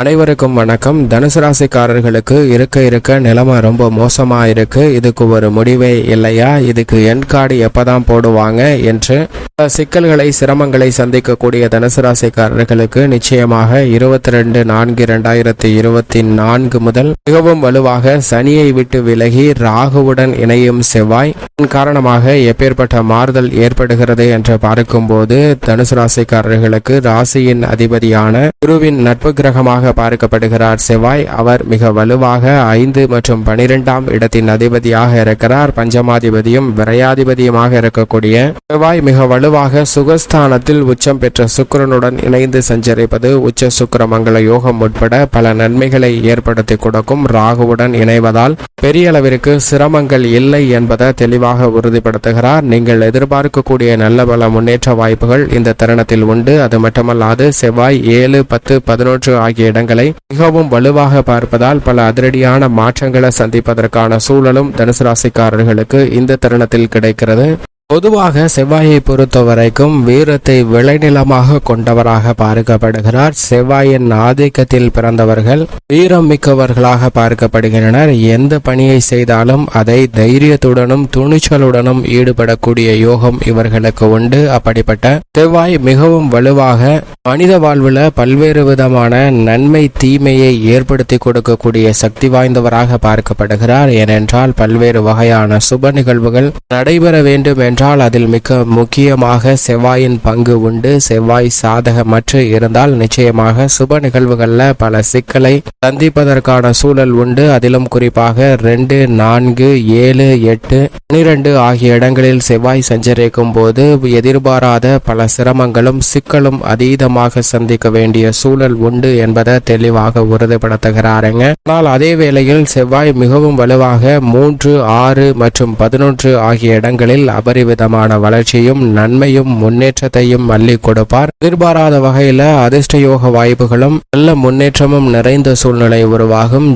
அனைவருக்கும் வணக்கம். தனுசு ராசிக்காரர்களுக்கு இருக்க இருக்க நிலைமை ரொம்ப மோசமாக இருக்கு. இதுக்கு ஒரு முடிவே இல்லையா? இதுக்கு என் கார்டு எப்போதான் போடுவாங்க என்று. சிக்கல்களை சிரமங்களை சந்திக்கக்கூடிய தனுசு ராசிக்காரர்களுக்கு நிச்சயமாக இருபத்தி ரெண்டு நான்கு இரண்டாயிரத்தி இருபத்தி நான்கு முதல் மிகவும் வலுவாக சனியை விட்டு விலகி ராகுவுடன் இணையும் செவ்வாய். காரணமாக எப்பேற்பட்ட மாறுதல் ஏற்படுகிறது என்று பார்க்கும்போது தனுசு ராசிக்காரர்களுக்கு ராசியின் அதிபதியான குருவின் நட்பு கிரகமாக பார்க்கப்படுகிறார் செவ்வாய். அவர் மிக வலுவாக ஐந்து மற்றும் பனிரெண்டாம் இடத்தின் அதிபதியாக இருக்கிறார். பஞ்சமாதிபதியும் விரையாதிபதியுமாக இருக்கக்கூடிய செவ்வாய் மிக வலுவாக சுகஸ்தானத்தில் உச்சம் பெற்ற சுக்கிரனுடன் இணைந்து சஞ்சரிப்பது உச்ச சுக்கிர மங்கள யோகம் உட்பட பல நன்மைகளை ஏற்படுத்தி கொடுக்கும். ராகுவுடன் இணைவதால் பெரிய அளவிற்கு சிரமங்கள் இல்லை என்பதை தெளிவாக உறுதிப்படுத்துகிறார். நீங்கள் எதிர்பார்க்கக்கூடிய நல்ல பல முன்னேற்ற வாய்ப்புகள் இந்த தருணத்தில் உண்டு. அது மட்டுமல்லாது செவ்வாய் ஏழு பத்து பதினொன்று ஆகிய இடங்களை மிகவும் வலுவாக பார்ப்பதால் பல அதிரடியான மாற்றங்களை சந்திப்பதற்கான சூழலும் தனுசு ராசிக்காரர்களுக்கு இந்த தருணத்தில் கிடைக்கிறது. பொதுவாக செவ்வாயை பொறுத்த வரைக்கும் வீரத்தை விளைநிலமாக கொண்டவராக பார்க்கப்படுகிறார். செவ்வாயின் ஆதிக்கத்தில் பிறந்தவர்கள் வீரம் மிக்கவர்களாக பார்க்கப்படுகின்றனர். எந்த பணியை செய்தாலும் அதை தைரியத்துடனும் துணிச்சலுடனும் ஈடுபடக்கூடிய யோகம் இவர்களுக்கு உண்டு. அப்படிப்பட்ட செவ்வாய் மிகவும் வலுவாக மனித வாழ்வில் பல்வேறு விதமான நன்மை தீமையை ஏற்படுத்தி கொடுக்கக்கூடிய சக்தி வாய்ந்தவராக பார்க்கப்படுகிறார். ஏனென்றால் பல்வேறு வகையான சுப நிகழ்வுகள் நடைபெற வேண்டும் என்று என்றால் அதில் மிக முக்கியமாக செவ்வாயின் பங்கு உண்டு. செவ்வாய் சாதகமற்று இருந்தால் நிச்சயமாக சுப நிகழ்வுகளில் பல சிக்கலை சந்திப்பதற்கான சூழல் உண்டு. அதிலும் குறிப்பாக ரெண்டு நான்கு ஏழு எட்டு பனிரெண்டு ஆகிய இடங்களில் செவ்வாய் சஞ்சரிக்கும் போது எதிர்பாராத பல சிரமங்களும் சிக்கலும் அதீதமாக சந்திக்க வேண்டிய சூழல் உண்டு என்பதை தெளிவாக உறுதிப்படுத்துகிறாருங்க. ஆனால் அதே வேளையில் செவ்வாய் மிகவும் வலுவாக மூன்று ஆறு மற்றும் பதினொன்று ஆகிய இடங்களில் விதமான வளர்ச்சியும் நன்மையும் முன்னேற்றத்தையும் அள்ளி கொடுப்பார். எதிர்பாராத வகையில அதிர்ஷ்ட யோக வாய்ப்புகளும் நல்ல முன்னேற்றமும் நிறைந்த சூழ்நிலை உருவாகும்.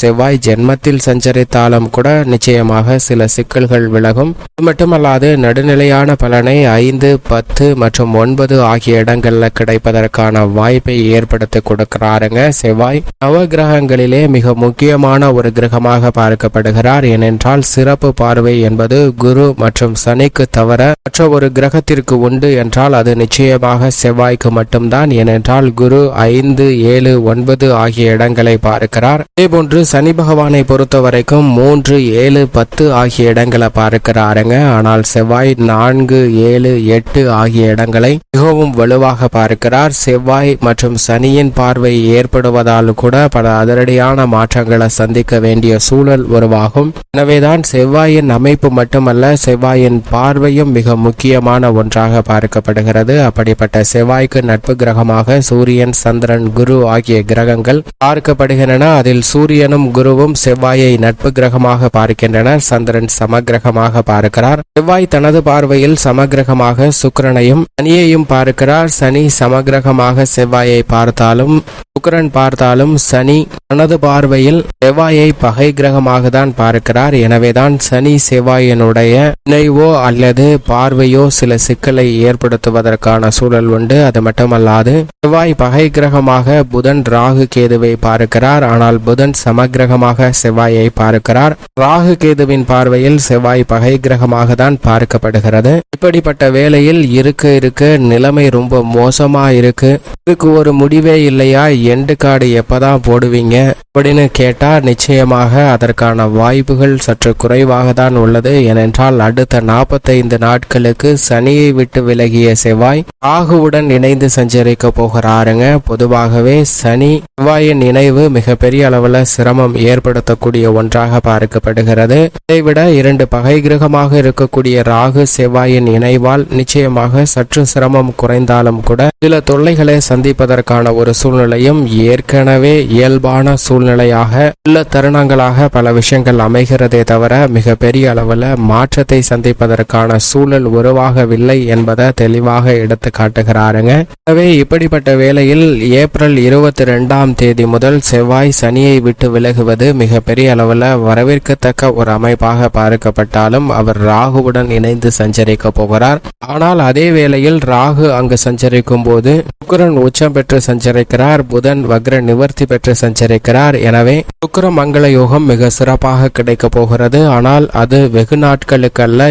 செவ்வாய் ஜென்மத்தில் சஞ்சரித்தாலும் கூட நிச்சயமாக சில சிக்கல்கள் விலகும். அது மட்டுமல்லாது நடுநிலையான பலனை ஐந்து பத்து மற்றும் ஒன்பது ஆகிய இடங்கள்ல கிடைப்பதற்கான வாய்ப்பை ஏற்படுத்தி கொடுக்கிறாருங்க செவ்வாய். நவகிரகங்களிலே மிக முக்கியமான ஒரு கிரகமாக பார்க்கப்படுகிறார். ஏனென்றால் சிறப்பு பார்வை என்பது குரு மற்றும் சனி சனிக்கு தவிர மற்ற ஒரு கிரகத்திற்கு உண்டு என்றால் அது நிச்சயமாக செவ்வாய்க்கு மட்டும்தான் ஏனென்றால் குரு ஐந்து ஏழு ஒன்பது ஆகிய இடங்களை பார்க்கிறார். இதேபோன்று சனி பகவானை பொறுத்த வரைக்கும் மூன்று ஏழு பத்து ஆகிய இடங்களை பார்க்கிறாருங்க. ஆனால் செவ்வாய் நான்கு ஏழு எட்டு ஆகிய இடங்களை மிகவும் வலுவாக பார்க்கிறார். செவ்வாய் மற்றும் சனியின் பார்வை ஏற்படுவதால் கூட பல அதிரடியான மாற்றங்களை சந்திக்க வேண்டிய சூழல் உருவாகும். எனவேதான் செவ்வாயின் அமைப்பு மட்டுமல்ல செவ்வாயின் பார்வையும் மிக முக்கியமான ஒன்றாக பார்க்கப்படுகிறது. அப்படிப்பட்ட செவ்வாய்க்கு நட்பு கிரகமாக சூரியன் சந்திரன் குரு ஆகிய கிரகங்கள் பார்க்கப்படுகின்றன. அதில் சூரியனும் குருவும் செவ்வாயை நட்பு கிரகமாக பார்க்கின்றனர். சந்திரன் சமகிரகமாக பார்க்கிறார். செவ்வாய் தனது பார்வையில் சமகிரகமாக சுக்கரனையும் சனியையும் பார்க்கிறார். சனி சமகிரகமாக செவ்வாயை பார்த்தாலும் சுக்கரன் பார்த்தாலும் சனி தனது பார்வையில் செவ்வாயை பகை கிரகமாக தான் பார்க்கிறார். எனவேதான் சனி செவ்வாயினுடைய நினைவோ அல்லது பார்வையோ சில சிக்கலை ஏற்படுத்துவதற்கான சூழல் உண்டு. அது மட்டுமல்லாது செவ்வாய் பகை கிரகமாக புதன் ராகு கேதுவை பார்க்கிறார். ஆனால் புதன் சமகிரகமாக செவ்வாயை பார்க்கிறார். ராகு கேதுவின் பார்வையில் செவ்வாய் பகை கிரகமாக தான் பார்க்கப்படுகிறது. இப்படிப்பட்ட வேளையில் இருக்க இருக்க நிலைமை ரொம்ப மோசமா இருக்கு. இதுக்கு ஒரு முடிவே இல்லையா? எண்டு கார்டு எப்பதான் போடுவீங்க? அப்படின்னு கேட்டா நிச்சயமாக அதற்கான வாய்ப்புகள் சற்று குறைவாக தான் உள்ளது. ஏனென்றால் அடுத்த நாற்பது நாற்பத்தைந்து நாட்களுக்கு சனியை விட்டு விலகிய செவ்வாய் ராகுவுடன் இணைந்து சஞ்சரிக்க போகிறாருங்க. பொதுவாகவே சனி செவ்வாயின் இணைவு மிகப்பெரிய அளவுல சிரமம் ஏற்படுத்தக்கூடிய ஒன்றாக பார்க்கப்படுகிறது. இதைவிட இரண்டு பகை கிரகமாக இருக்கக்கூடிய ராகு செவ்வாயின் இணைவால் நிச்சயமாக சற்று சிரமம் குறைந்தாலும் கூட சில தொல்லைகளை சந்திப்பதற்கான ஒரு சூழ்நிலையும் ஏற்கனவே இயல்பான சூழ்நிலையாக உள்ள தருணங்களாக பல விஷயங்கள் அமைகிறதே தவிர மிகப்பெரிய பெரிய அளவில் மாற்றத்தை சந்திப்பதற்கு அதற்கான சூழல் உருவாகவில்லை என்பதை தெளிவாக எடுத்து காட்டுகிறாருங்க. எனவே இப்படிப்பட்ட வேளையில் ஏப்ரல் இருபத்தி ரெண்டாம் தேதி முதல் செவ்வாய் சனியை விட்டு விலகுவது மிகப்பெரிய அளவில் வரவேற்கத்தக்க ஒரு அமைப்பாக பார்க்கப்பட்டாலும் அவர் ராகுவுடன் இணைந்து சஞ்சரிக்க போகிறார். ஆனால் அதே வேளையில் ராகு அங்கு சஞ்சரிக்கும் போது சுக்கரன் உச்சம் பெற்று சஞ்சரிக்கிறார் புதன் வக்ர நிவர்த்தி பெற்று சஞ்சரிக்கிறார். எனவே சுக்கர மங்கள யோகம் மிக சிறப்பாக கிடைக்க போகிறது. ஆனால் அது வெகு நாட்களுக்கு அல்ல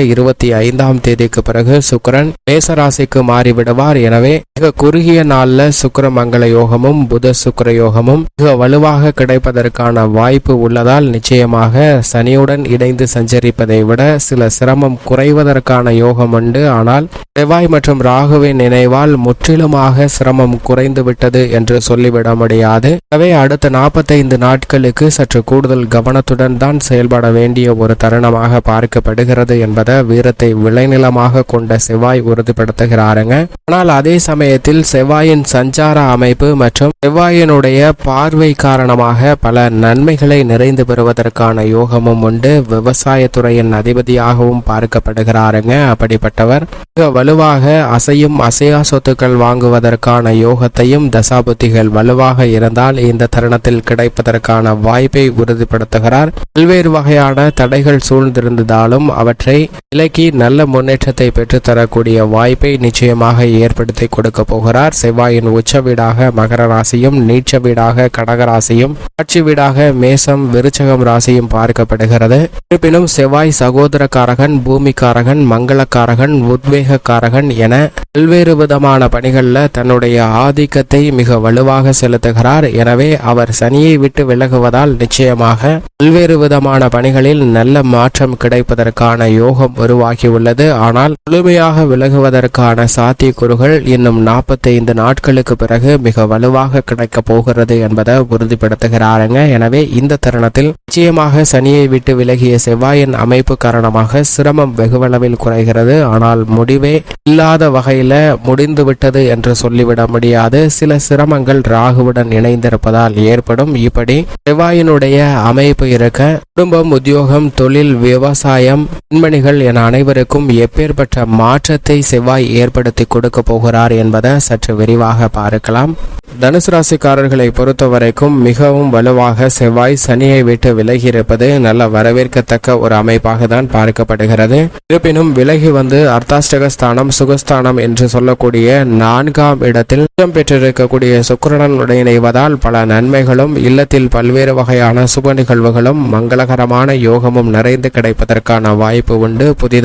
இருபத்தி ஐந்தாம் தேதிக்கு பிறகு சுக்கிரன் மேசராசிக்கு மாறிவிடுவார். எனவே மிக குறுகிய நாள்ல சுக்கர மங்கள யோகமும் புத சுக்கர யோகமும் மிக வலுவாக கிடைப்பதற்கான வாய்ப்பு உள்ளதால் நிச்சயமாக சனியுடன் இணைந்து சஞ்சரிப்பதை விட சில சிரமம் குறைவதற்கான யோகம் உண்டு. ஆனால் செவ்வாய் மற்றும் ராகுவின் நினைவால் முற்றிலுமாக சிரமம் குறைந்து விட்டது என்று சொல்லிவிட முடியாது. எனவே அடுத்த நாற்பத்தைந்து நாட்களுக்கு சற்று கூடுதல் கவனத்துடன் தான் செயல்பட வேண்டிய ஒரு தருணமாக பார்க்கப்படுகிறது என்பதை வீரத்தை விளைநிலமாக கொண்ட செவ்வாய் உறுதிப்படுத்துகிறாருங்க. ஆனால் அதே சமயத்தில் செவ்வாயின் சஞ்சார அமைப்பு மற்றும் செவ்வாயினுடைய பார்வை காரணமாக பல நன்மைகளை நிறைந்து பெறுவதற்கான யோகமும் உண்டு. விவசாயத்துறையின் அதிபதியாகவும் பார்க்கப்படுகிறாருங்க. அப்படிப்பட்டவர் மிக வலுவாக அசையும் அசையா சொத்துக்கள் வாங்குவதற்கான யோகத்தையும் தசாபுத்திகள் வலுவாக இருந்தால் இந்த தருணத்தில் கிடைப்பதற்கான வாய்ப்பை உறுதிப்படுத்துகிறார். பல்வேறு வகையான தடைகள் சூழ்ந்திருந்ததாலும் அவற்றை விலக்கி நல்ல முன்னேற்றத்தை பெற்றுத்தரக்கூடிய வாய்ப்பை நிச்சயமாக ஏற்படுத்தி கொடுக்க போகிறார். செவ்வாயின் உச்ச வீடாக மகர ராசியும் நீச்ச வீடாக கடக ராசியும் ஆட்சி வீடாக மேசம் விருச்சகம் ராசியும் பார்க்கப்படுகிறது. இருப்பினும் செவ்வாய் சகோதரக்காரகன் பூமிக்காரகன் மங்களக்காரகன் உத்வேகக்காரகன் என பல்வேறு விதமான பணிகளில் தன்னுடைய ஆதிக்கத்தை மிக வலுவாக செலுத்துகிறார். எனவே அவர் சனியை விட்டு விலகுவதால் நிச்சயமாக பல்வேறு விதமான பணிகளில் நல்ல மாற்றம் கிடைப்பதற்கான யோகம் உருவாகியுள்ளது. ஆனால் முழுமையாக விலகுவதற்கான சாத்தியக்கூறுகள் இன்னும் நாற்பத்தைந்து நாட்களுக்கு பிறகு மிக வலுவாக கிடைக்கப் போகிறது என்பதை உறுதிப்படுத்துகிறாருங்க. எனவே இந்த தருணத்தில் நிச்சயமாக சனியை விட்டு விலகிய செவ்வாயின் அமைப்பு காரணமாக சிரமம் வெகுவளவில் குறைகிறது. ஆனால் முடிவே இல்லாத வகையில முடிந்து விட்டது என்று சொல்லிவிட முடியாது. சில சிரமங்கள் ராகுவுடன் இணைந்திருப்பதால் ஏற்படும். இப்படி செவ்வாயினுடைய அமைப்பு இருக்க குடும்பம் உத்தியோகம் தொழில் விவசாயம் பெண்மணிகள் என அனைவருக்கும் எப்பேற்பட்ட மாற்றத்தை செவ்வாய் ஏற்படுத்தி கொடுக்க போகிறார் என்பதை சற்று விரிவாக பார்க்கலாம். தனுசு ராசிக்காரர்களை பொறுத்த வரைக்கும் மிகவும் வலுவாக செவ்வாய் சனியை விட்டு விலகி இருப்பது நல்ல வரவேற்கத்தக்க ஒரு அமைப்பாக தான் பார்க்கப்படுகிறது. இருப்பினும் விலகி வந்து அர்த்தாஷ்டகஸ்தானம் சுகஸ்தானம் என்று சொல்லக்கூடிய நான்காம் இடத்தில் இடம் பெற்றிருக்கக்கூடிய சுக்கிரனுடன் இணைவதால் பல நன்மைகளும் இல்லத்தில் பல்வேறு வகையான சுப நிகழ்வுகளும் மங்களகரமான யோகமும் நிறைந்து கிடைப்பதற்கான வாய்ப்பு உண்டு. புதிதாக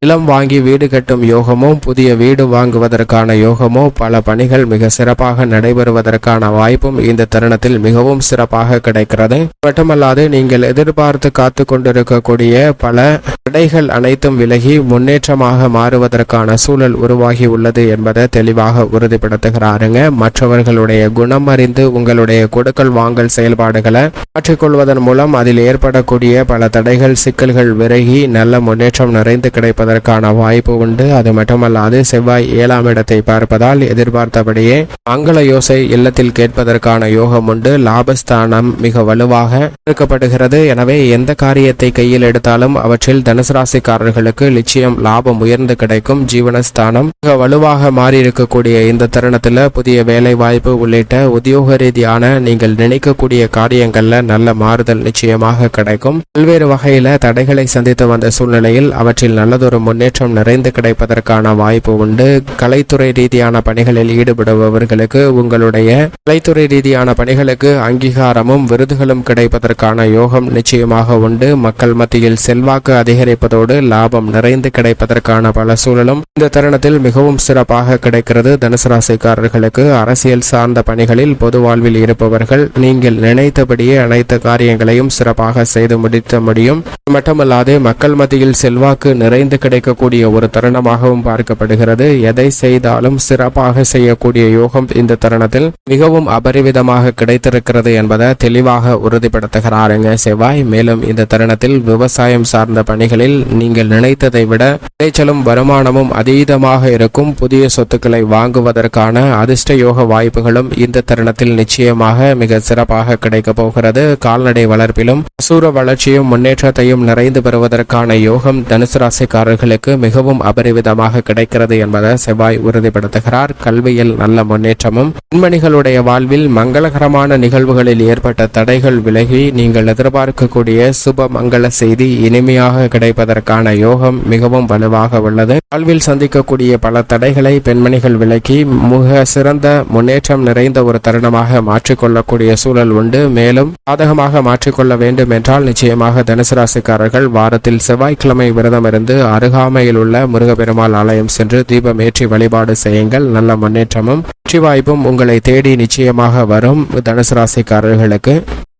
நிலம் வாங்கி வீடு கட்டும் யோகமும் புதிய வீடு வாங்குவதற்கான யோகமோ பல பணிகள் மிக சிறப்பாக நடைபெறுவதற்கான வாய்ப்பும் இந்த தருணத்தில் மிகவும் சிறப்பாக கிடைக்கிறது. மட்டுமல்லாது நீங்கள் எதிர்பார்த்து காத்து கொண்டிருக்கக்கூடிய பல தடைகள் அனைத்தும் விலகி முன்னேற்றமாக மாறுவதற்கான சூழல் உருவாகி உள்ளது என்பதை தெளிவாக உறுதிப்படுத்துகிறாருங்க. மற்றவர்களுடைய குணம் அறிந்து உங்களுடைய கொடுக்கல் வாங்கல் செயல்பாடுகளை மாற்றிக்கொள்வதன் மூலம் அதில் ஏற்படக்கூடிய பல தடைகள் சிக்கல்கள் விலகி நல்ல முன்னேற்றம் நிறைந்து கிடைப்பதற்கான வாய்ப்பு உண்டு. அது மட்டுமல்லாது செவ்வாய் ஏழாம் இடத்தை பார்ப்பதால் எதிர்பார்த்தபடியே மங்கள யோசை இல்லத்தில் கேட்பதற்கான யோகம் உண்டு. லாபஸ்தானம் மிக வலுவாக இருக்கப்படுகிறது எனவே எந்த காரியத்தை கையில் எடுத்தாலும் அவற்றில் தனுசு ராசிக்காரர்களுக்கு நிச்சயம் லாபம் உயர்ந்து கிடைக்கும். ஜீவனஸ்தானம் மிக வலுவாக மாறி இருக்கக்கூடிய இந்த தருணத்தில் புதிய வேலை வாய்ப்பு உள்ளிட்ட உத்தியோக ரீதியான நீங்கள் நினைக்கக்கூடிய காரியங்கள்ல நல்ல மாறுதல் நிச்சயமாக கிடைக்கும். பல்வேறு வகையில தடைகளை சந்தித்து வந்த சூழ்நிலையில் அவற்றில் நல்லதொரு முன்னேற்றம் நிறைந்து கிடைப்பதற்கான வாய்ப்பு உண்டு. கலைத்துறை ரீதியான பணிகளில் ஈடுபடுபவர்களுக்கு உங்களுடைய கலைத்துறை ரீதியான பணிகளுக்கு அங்கீகாரமும் விருதுகளும் கிடைப்பதற்கான யோகம் நிச்சயமாக உண்டு. மக்கள் மத்தியில் செல்வாக்கு அதிகரிப்பதோடு லாபம் நிறைந்து கிடைப்பதற்கான பல சூழலும் இந்த தருணத்தில் மிகவும் சிறப்பாக கிடைக்கிறது. தனுசு ராசிக்காரர்களுக்கு அரசியல் சார்ந்த பணிகளில் பொது வாழ்வில் இருப்பவர்கள் நீங்கள் நினைத்தபடியே அனைத்து காரியங்களையும் சிறப்பாக செய்து முடித்த முடியும். மட்டுமல்லாது மக்கள் மத்தியில் செல்வாக்கு நிறைந்து கிடைக்கக்கூடிய ஒரு தருணமாகவும் பார்க்கப்படுகிறது. எதை செய்தாலும் சிறப்பாக செய்யக்கூடிய யோகம் இந்த தருணத்தில் மிகவும் அபரிவிதமாக கிடைத்திருக்கிறது என்பதை தெளிவாக உறுதிப்படுத்துகிறாருங்க செவ்வாய். மேலும் இந்த தருணத்தில் விவசாயம் சார்ந்த பணிகளில் நீங்கள் நினைத்ததை விட விளைச்சலும் வருமானமும் அதீதமாக இருக்கும். புதிய சொத்துக்களை வாங்குவதற்கான அதிர்ஷ்ட யோக வாய்ப்புகளும் இந்த தருணத்தில் நிச்சயமாக மிக சிறப்பாக கிடைக்க போகிறது. கால்நடை வளர்ப்பிலும் அசூர வளர்ச்சியும் முன்னேற்றத்தையும் நிறைந்து பெறுவதற்கான யோகம் தனுசு ராசிக்காரர்களுக்கு மிகவும் அபரிவிதமாக கிடைக்கிறது என்பதை செவ்வாய் உறுதிப்படுத்துகிறார். கல்வியில் நல்ல முன்னேற்றமும் பெண்மணிகளுடைய வாழ்வில் மங்களகரமான நிகழ்வுகளில் ஏற்பட்ட தடைகள் விலகி நீங்கள் எதிர்பார்க்கக்கூடிய சுப மங்கள செய்தி இனிமையாக கிடைப்பதற்கான யோகம் மிகவும் வலுவாக உள்ளது. வாழ்வில் சந்திக்கக்கூடிய பல தடைகளை பெண்மணிகள் விலக்கி மிக சிறந்த முன்னேற்றம் நிறைந்த ஒரு தருணமாக மாற்றிக்கொள்ளக்கூடிய சூழல் உண்டு. மேலும் சாதகமாக மாற்றிக்கொள்ள வேண்டும் என்றால் நிச்சயமாக தனுசு ராசிக்காரர்கள் வாரத்தில் செவ்வாய்க்கிழமை விரதம் இருந்து அருகாமையில் உள்ள முருகப்பெருமாள் ஆலயம் சென்று தீபம் ஏற்றி வழிபாடு செய்யுங்கள். நல்ல முன்னேற்றமும் வெற்றி வாய்ப்பும் உங்களை தேடி நிச்சயமாக வரும். தனுசு ராசிக்காரர்களுக்கு